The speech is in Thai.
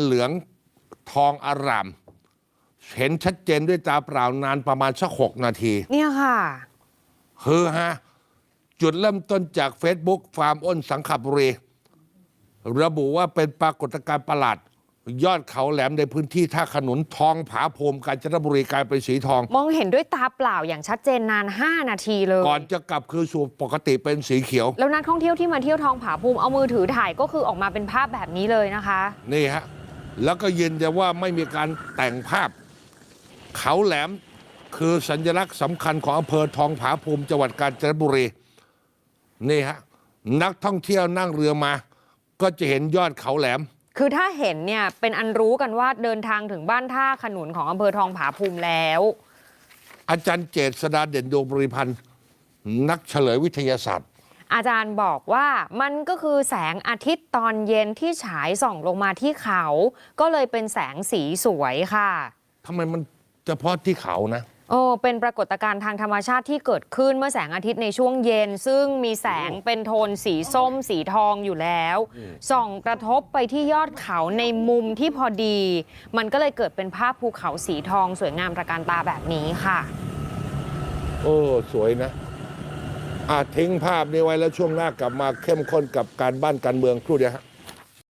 เหลืองทองอาราม เห็นชัดเจนด้วยตาเปล่านานประมาณสักหกนาที เนี่ยค่ะเฮือฮะ จุดเริ่มต้นจาก Facebook ฟาร์มอ้นสังขบุรี ระบุว่าเป็นปรากฏการณ์ประหลาด ยอดเขาแหลมในพื้นที่ท่าขนุนทองผาภูมิกาญจนบุรีกลายเป็นสีทอง มองเห็นด้วยตาเปล่าอย่างชัดเจนนาน 5 นาทีเลยก่อนจะกลับคือสู่ปกติเป็นสีเขียว แล้วนักท่องเที่ยวที่มาเที่ยวทองผาภูมิเอามือถือถ่ายก็คือออกมาเป็นภาพแบบนี้เลยนะคะ นี่ฮะ แล้วก็ยืนยันว่าไม่มีการแต่งภาพ เขาแหลมคือสัญลักษณ์สำคัญของอำเภอทองผาภูมิจังหวัดกาญจนบุรี นี่ฮะ นักท่องเที่ยวนั่งเรือมา ก็จะเห็นยอดเขาแหลม คือถ้าเห็นเนี่ยเป็นอันรู้กันว่าเดินทางถึงบ้านท่าขนุนของอำเภอทองผาภูมิแล้ว อาจารย์เจษดาเด่นดวงบริพันธ์นักเฉลยวิทยาศาสตร์ อาจารย์บอกว่ามันก็คือแสงอาทิตย์ตอนเย็นที่ฉายส่องลงมาที่เขา ก็เลยเป็นแสงสีสวยค่ะทำไมมันเฉพาะที่เขานะโอ้เป็นปรากฏการณ์ทางธรรมชาติที่เกิดขึ้นเมื่อแสงอาทิตย์ในช่วงเย็น ซึ่งมีแสงเป็นโทนสีส้ม สีทองอยู่แล้ว ส่องกระทบไปที่ยอดเขาในมุมที่พอดี มันก็เลยเกิดเป็นภาพภูเขาสีทองสวยงามตระการตาแบบนี้ค่ะ โอ้ สวยนะ อาจทิ้งภาพนี้ไว้แล้วช่วงหน้ากลับมาเข้มข้นกับการบ้านการเมืองครู่เดียวฮะ